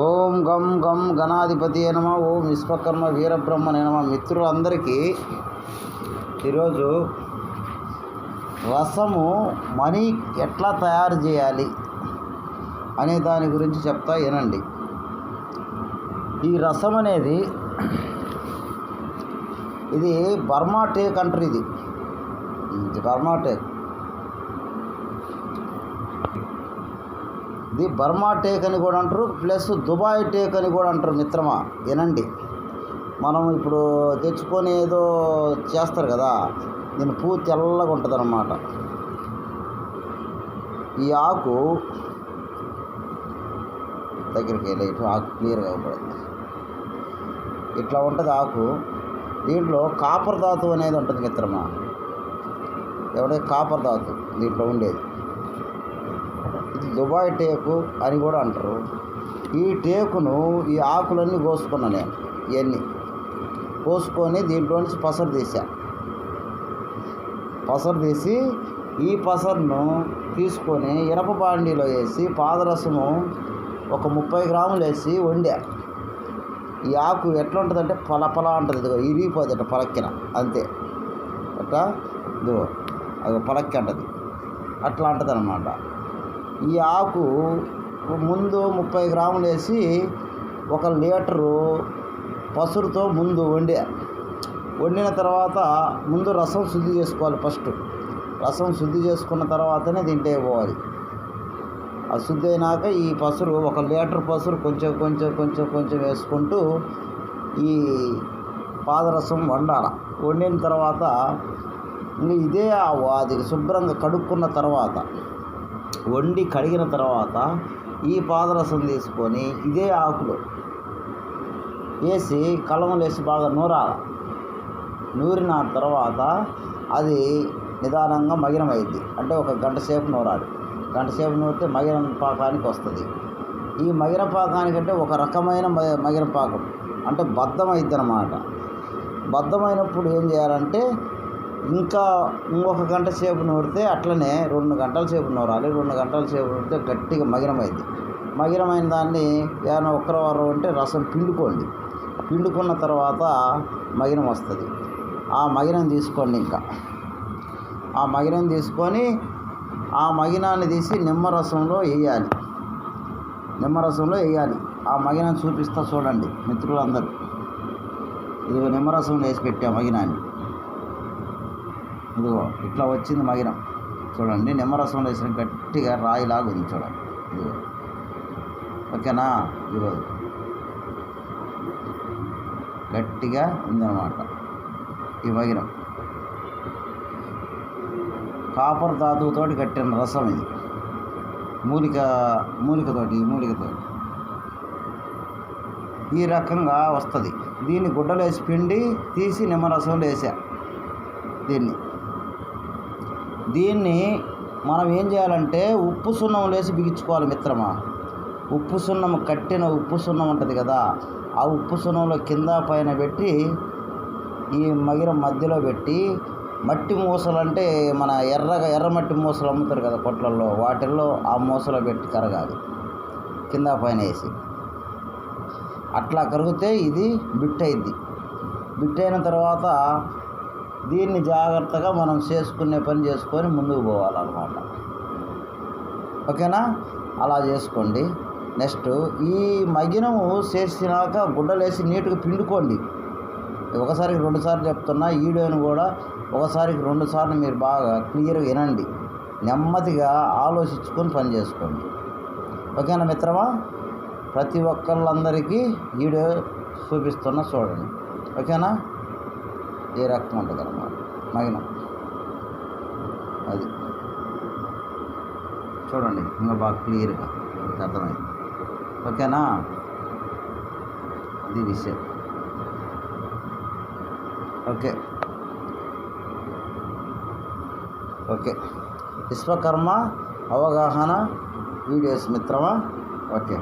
ఓం గం గం గణాధిపతి నమ. ఓం విశ్వకర్మ వీరబ్రహ్మ నమ. మిత్రులందరికీ ఈరోజు రసము మనీ ఎట్లా తయారు చేయాలి అనే దాని గురించి చెప్తా వినండి. ఈ రసం అనేది ఇది బర్మా టేక్ అంటారు ఇది. ఇది బర్మా టేక్ ఇది బర్మా టేక్ అని కూడా అంటారు ప్లస్ దుబాయ్ టేక్ అని కూడా అంటారు మిత్రమా. వినండి. మనం ఇప్పుడు తెచ్చుకొని ఏదో చేస్తారు కదా దీని పూ తెల్లగా ఉంటుంది అన్నమాట ఈ ఆకు దగ్గరికి వెళ్ళి ఇటు ఆకు క్లియర్గా పడుతుంది ఇట్లా ఉంటుంది ఆకు. దీంట్లో కాపర్ ధాతు అనేది ఉంటుంది మిత్రమా. ఎవడే కాపర్ ధాతు దీంట్లో ఉండేది. దుబాయ్ టేకు అని కూడా అంటారు. ఈ టేకును ఈ ఆకులన్నీ కోసుకున్నా నేను ఇవన్నీ కోసుకొని దీంట్లో నుంచి పసరు తీసా పసరు తీసి ఈ పసరును తీసుకొని ఇనప బాండీలో వేసి పాదరసము ఒక ముప్పై గ్రాములు వేసి వండా. ఈ ఆకు ఎట్లా ఉంటుందంటే పలపల ఉంటుంది. ఇదిగో ఇరిగిపోతుంది అట్ట పలక్కిన అంతే. అట్లా ఇదిగో అది పలక్కి అంటది. అట్లా ఉంటుంది అనమాట ఈ ఆకు ముందు ముప్పై గ్రాములు వేసి ఒక లీటరు పసురుతో ముందు వండి వండిన తర్వాత ముందు రసం శుద్ధి చేసుకోవాలి ఫస్ట్. రసం శుద్ధి చేసుకున్న తర్వాతనే తింటే పోవాలి. ఆ శుద్ధి అయినాక ఈ పసురు ఒక లీటర్ పసురు కొంచెం కొంచెం కొంచెం కొంచెం వేసుకుంటూ ఈ పాదరసం వండాలి. వండిన తర్వాత ఇదే అది శుభ్రంగా కడుక్కున్న తర్వాత వండి కడిగిన తర్వాత ఈ పాదరసం తీసుకొని ఇదే ఆకులు వేసి కలములు వేసి బాగా నూరాలి. నూరిన తర్వాత అది నిదానంగా మగినమైద్ది. అంటే ఒక గంట సేపు నూరాలి. గంట సేపు నూరితే మగిన పాకానికి వస్తుంది. ఈ మగిన పాకానికంటే ఒక రకమైన మగిన పాకం. అంటే బద్ధమైద్ది అనమాట బద్ధమైనప్పుడు ఏం చేయాలంటే ఇంకా ఇంకొక గంట సేపు నూరితే అట్లనే రెండు గంటల సేపు నూరాలి. రెండు గంటల సేపు నూరితే గట్టిగా మగినమైంది మగినమైన దాన్ని ఏమైనా ఒక్కర ఉంటే అంటే రసం పిండుకోండి. పిండుకున్న తర్వాత మగినం వస్తుంది. ఆ మగినం తీసుకోండి ఇంకా. ఆ మగినం తీసుకొని ఆ మగినాన్ని తీసి నిమ్మరసంలో వేయాలి నిమ్మరసంలో వేయాలి ఆ మగినం చూపిస్తా చూడండి మిత్రులందరూ. ఇదిగో నిమ్మరసం వేసి పెట్టా మగినాన్ని. ఇదిగో ఇట్లా వచ్చింది మగిరం చూడండి నిమ్మరసంలో వేసిన గట్టిగా రాయిలాగా ఉంది చూడండి. ఇదిగో. ఓకేనా? ఈరోజు గట్టిగా ఉందన్నమాట ఈ మగిరం కాపర్ ధాతువుతోటి కట్టిన రసం ఇది. మూలిక మూలికతోటి ఈ మూలికతోటి. ఈ రకంగా వస్తుంది. దీన్ని గుడ్డలు వేసి పిండి తీసి నిమ్మరసంలో వేసా దీన్ని. దీన్ని మనం ఏం చేయాలంటే ఉప్పు సున్నం వేసి బిగించుకోవాలి మిత్రమా. ఉప్పు సున్నం కట్టిన ఉప్పు సున్నం ఉంటుంది కదా ఆ ఉప్పు సున్నంలో కింద పైన పెట్టి ఈ మగిన మధ్యలో పెట్టి మట్టి మూసలు అంటే మన ఎర్రగా ఎర్ర మట్టి మూసలు అమ్ముతారు కదా కొట్లల్లో వాటిల్లో ఆ మూసలో పెట్టి కరగాలి. కింద పైన వేసి. అట్లా కరిగితే ఇది బిట్ అయింది. బిట్ అయిన తర్వాత దీన్ని జాగ్రత్తగా మనం చేసుకునే పని చేసుకొని ముందుకు పోవాలన్నమాట. ఓకేనా? అలా చేసుకోండి. నెక్స్ట్ ఈ మగినము చేసినాక గుడ్డలేసి నీట్గా పిండుకోండి. ఒకసారికి రెండుసార్లు చెప్తున్నా ఈడోని కూడా ఒకసారికి రెండుసార్లు మీరు బాగా క్లియర్గా వినండి. నెమ్మదిగా ఆలోచించుకొని పని చేసుకోండి. ఓకేనా మిత్రమా? ప్రతి ఒక్కళ్ళందరికీ వీడియో చూపిస్తున్నా చూడండి. ఓకేనా? ఏ రక్తం ఉంటుంది అన్నమాట. మగినం అది. చూడండి ఇంకా బాగా క్లియర్గా అర్థమైంది. ఓకేనా? ఇది విషయం. ఓకే. ఓకే. విశ్వకర్మ అవగాహన వీడియోస్ మిత్రమా? ఓకే.